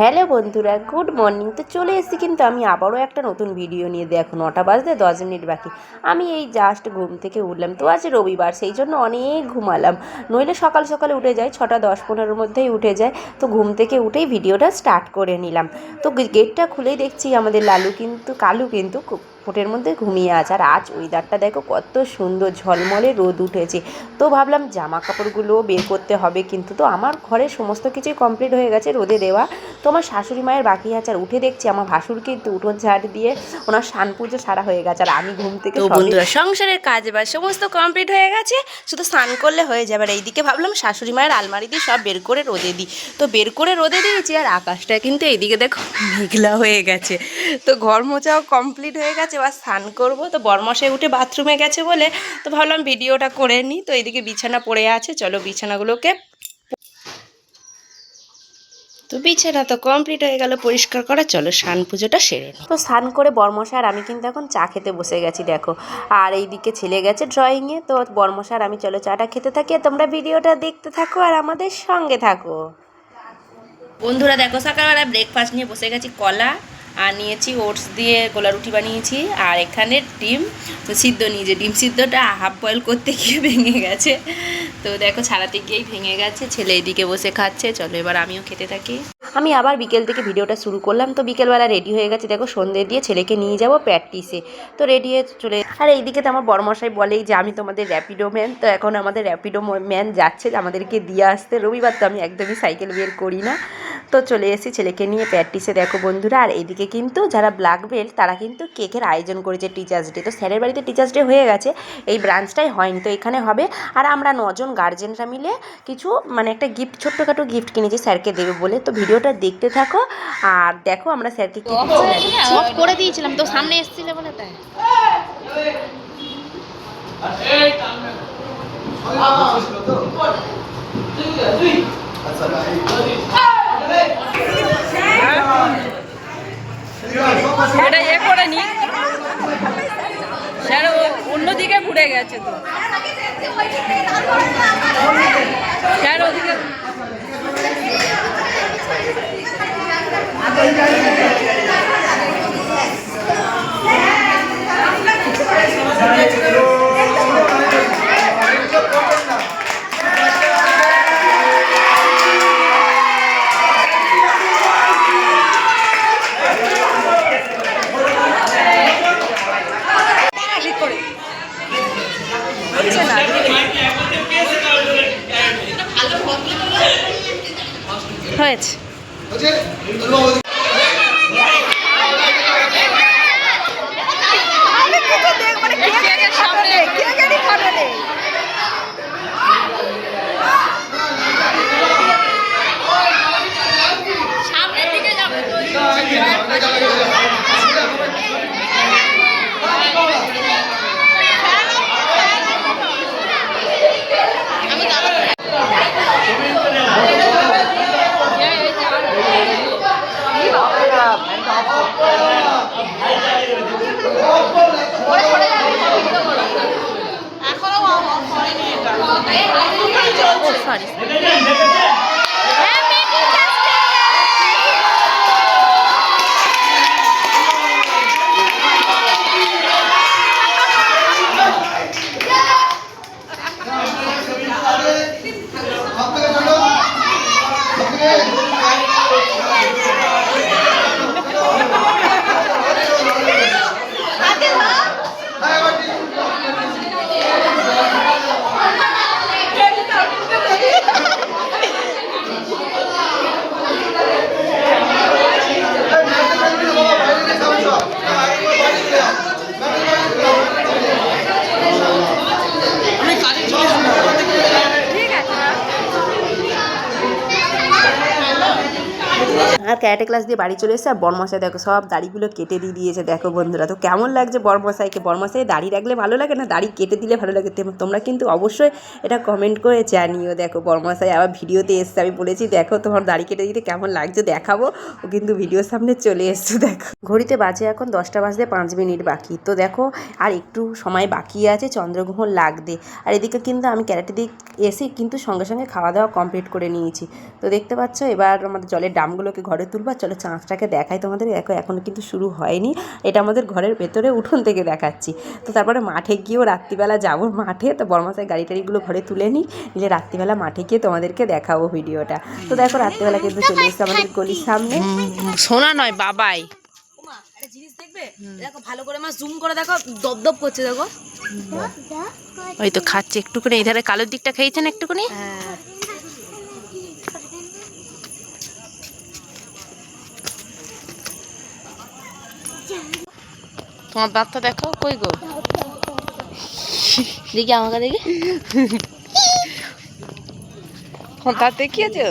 Hello বন্ধুরা, good morning. তো চলে এসেছি কিন্তু আমি আবারও একটা নতুন ভিডিও নিয়ে। দেখো, নটা বাজতে দশ মিনিট বাকি। আমি এই জাস্ট ঘুম থেকে উঠলাম। তো আজ রবিবার, সেই জন্য অনেক ঘুমালাম। নইলে সকাল সকালে উঠে যায় ছটা দশ পনেরোর মধ্যেই উঠে যায় তো ঘুম থেকে উঠেই ভিডিওটা স্টার্ট করে নিলাম। তো গেটটা খুলেই দেখছি আমাদের লালু কিন্তু, কালু কিন্তু ফোটের মধ্যে ঘুমিয়ে আছে। আর আজ ওয়েদারটা দেখো কত সুন্দর, ঝলমলে রোদ উঠেছে। তো ভাবলাম জামা কাপড়গুলো বের করতে হবে কিন্তু তো আমার ঘরে সমস্ত কিছুই কমপ্লিট হয়ে গেছে রোদে দেওয়া। তো আমার শাশুড়ি মায়ের বাকি আছে আর উঠে দেখছি আমার ভাসুর কিন্তু উঠোন ঝাড় দিয়ে ওনার সান পুজো সারা হয়ে গেছে আর আমি ঘুম থেকে বন্ধুরা সংসারের কাজ বাজ সমস্ত কমপ্লিট হয়ে গেছে শুধু স্নান করলে হয়ে যাবে। আর এইদিকে ভাবলাম শাশুড়ি মায়ের আলমারি দিয়ে সব বের করে রোদে দিই। তো বের করে রোদে দিয়েছি আর আকাশটা কিন্তু এইদিকে দেখো মেঘলা হয়ে গেছে। তো ঘর মোচাও কমপ্লিট হয়ে গেছে এবার স্নান করব। তো বরমশাই উঠে বাথরুমে গেছে বলে তো ভাবলাম ভিডিওটা করে নিই। তো এইদিকে বিছানা পড়ে আছে চলো বিছানাগুলোকে তো বিছানা তো কমপ্লিট হয়ে গেল পরিষ্কার করা চলো স্নান পুজোটা সেরে তো স্নান করে বর্মশার আমি কিন্তু এখন চা খেতে বসে গেছি দেখো। আর এইদিকে ছেলে গেছে ড্রয়িংয়ে তো বর্মশার আমি চলো চাটা খেতে থাকি আর তোমরা ভিডিওটা দেখতে থাকো আর আমাদের সঙ্গে থাকো। বন্ধুরা দেখো সকালবেলা ব্রেকফাস্ট নিয়ে বসে গেছি কলা আর নিয়েছি ওটস দিয়ে গোলা রুটি বানিয়েছি। আর এখানে ডিম সিদ্ধ নিয়েছে ডিম সিদ্ধটা হাফ বয়েল করতে গিয়ে ভেঙে গেছে। তো দেখো ছাড়াতে গিয়েই ভেঙে গেছে, ছেলে এদিকে বসে খাচ্ছে। চলো এবার আমিও খেতে থাকি। আমি আবার বিকেল থেকে ভিডিওটা শুরু করলাম। তো বিকেলবেলা রেডি হয়ে গেছে। দেখো সন্ধে দিয়ে ছেলেকে নিয়ে যাব প্র্যাকটিসে তো রেডি হয়ে চলে আর এইদিকে তো আমার বড়মশাই বলেই যে আমি তোমাদের র্যাপিডো ম্যান তো এখন আমাদের র্যাপিডো ম্যান যাচ্ছে। আমাদেরকে দিয়ে আসতে। রবিবার তো আমি একদমই সাইকেল বের করি না। তো চলে এসেছি ছেলেকে নিয়ে প্র্যাকটিসে দেখো বন্ধুরা আর এদিকে কিন্তু যারা ব্ল্যাক বেল্ট তারা কিন্তু কেকের আয়োজন করেছে টিচার্স ডে তো স্যারের বাড়িতে টিচার্স ডে হয়ে গেছে এই ব্রাঞ্চটাই হয়নি। তো এখানে হবে আর আমরা নজন গার্জেনরা মিলে কিছু মানে একটা গিফট ছোট্টখাটো গিফট কিনেছি স্যারকে দেবে বলে। তো ভিডিওটা দেখতে থাকো আর দেখো আমরা স্যারকে কি অফ করে দিয়েছিলাম তো সামনে এসেছিলে বলে তাই। এটা এ করে নি। ও- অন্যদিকে ঘুরে গেছে তো। স্যার ওদিকে হয়েছে কেকের সামনে সামনের দিকে যাবে তো সরি আর ক্যারাটে ক্লাস দিয়ে বাড়ি চলে এসেছে আর বর্মশাই দেখো, সব দাড়িগুলো কেটে দিয়ে দিয়েছে। দেখো বন্ধুরা, তো কেমন লাগছে বর্মশাইকে? বর্মশাই দাড়ি রাখলে ভালো লাগে না? দাড়ি কেটে দিলে ভালো লাগে? তোমরা কিন্তু অবশ্যই এটা কমেন্ট করে জানিও। দেখো বর্মশাই আবার ভিডিওতে এসছে, আমি বলেছি, দেখো তোমার দাড়ি কেটে দিতে কেমন লাগছে? দেখাবো। ও কিন্তু ভিডিওর সামনে চলে এসছে, দেখো। ঘড়িতে বাজে এখন দশটা বাজতে পাঁচ মিনিট বাকি। তো দেখো, আর একটু সময় বাকি আছে, চন্দ্রগ্রহণ লাগবে। আর এদিকে কিন্তু আমি ক্যারাটে দিক এসে কিন্তু সঙ্গে সঙ্গে খাওয়া দাওয়া কমপ্লিট করে নিয়েছি। তো দেখতে পাচ্ছ, এবার আমাদের জলের ড্রামগুলোকে ঘরে তুলবা। চলো চাঁচটাকে দেখাই তোমাদের। দেখো এখনও কিন্তু শুরু হয়নি। এটা আমাদের ঘরের ভেতরে উঠোন থেকে দেখাচ্ছি। তো তারপরে মাঠে গিয়েও রাত্রিবেলা যাব মাঠে। তো বড়মাসায় গাড়ি টাড়িগুলো ঘরে তুলে নিই। নিলে রাত্রিবেলা মাঠে গিয়ে তোমাদেরকে দেখাবো ভিডিওটা। তো দেখো রাত্রিবেলা কিন্তু চলে এসছে আমাদের গলির সামনে। সোনা নয় বাবাই। একটা জিনিস দেখবে? দেখো ভালো করে মা জুম করে দেখো দপদপ করছে দেখো। ওই তো খাচ্ছে একটুখানি। এই ধারে কালোর দিকটা খেয়েছেন একটুখানি? হ্যাঁ। তোমার দাঁতটা দেখো কই গো? দেখি আমাকে দেখি। তোমার দাঁত দেখিয়েছো?